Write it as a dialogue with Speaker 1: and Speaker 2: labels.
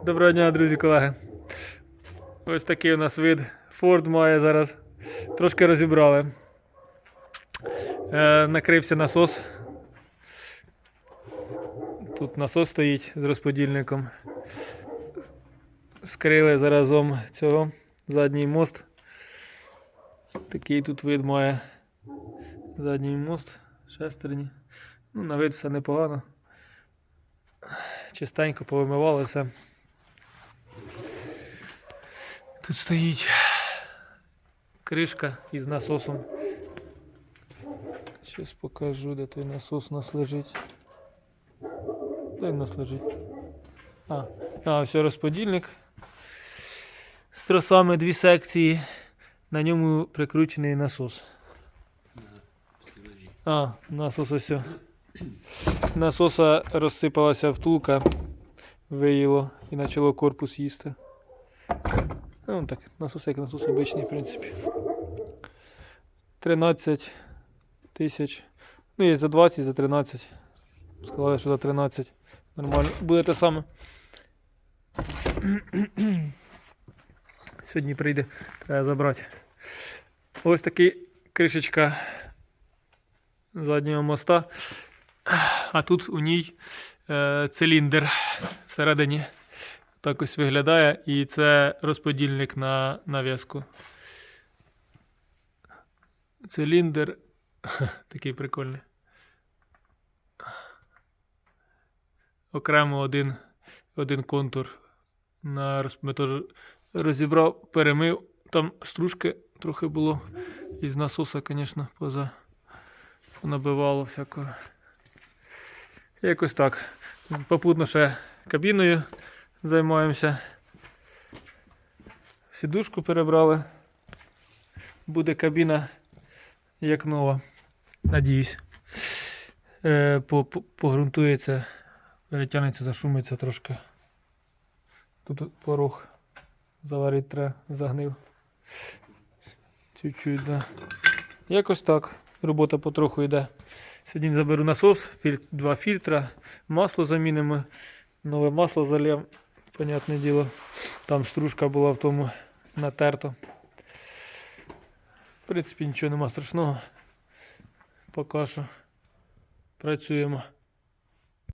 Speaker 1: Доброго дня, друзі, колеги. Ось такий у нас вид. Форд має зараз. Трошки розібрали. Е, накрився насос. Тут насос стоїть з розподільником. Скрили заразом цього задній мост. Такий тут вид має задній мост, шестерні. Ну, на вид все непогано. Чистенько повимивалося. Тут стоїть кришка із насосом. Зараз покажу, де той насос у нас лежить. Де у нас лежить? А, а все розподільник. З тросами дві секції. На ньому прикручений насос. А, насос ось. Насоса розсипалася втулка, виїло і почало корпус їсти. Ну, так, насос як насос обичний, в принципі. 13 тисяч. Ну, є за 20, за 13. Сказали, що за 13. Нормально. Буде те саме. Сьогодні прийде, треба забрати. Ось такий кришечка заднього моста. А тут у ній е, циліндр всередині. Так ось виглядає. І це розподільник на нав'язку. Циліндр. Такий прикольний. Окремо один, один контур. На. Ми теж розібрав, перемив. Там стружки трохи було із насоса, звісно, поза набивало всякого. Якось так. Попутно ще кабіною займаємося. Сідушку перебрали. Буде кабіна як нова. Надіюсь. Е, по- по- Погрунтується, перетягнеться, зашумиться трошки. Тут порог заварити треба, загнив. Чуть-чуть, да. Якось так. Робота потроху йде. Сьогодні заберу насос, два фільтра, масло замінимо, нове масло залив, понятне діло. Там стружка була в тому натерто. В принципі, нічого нема страшного. Поки що працюємо.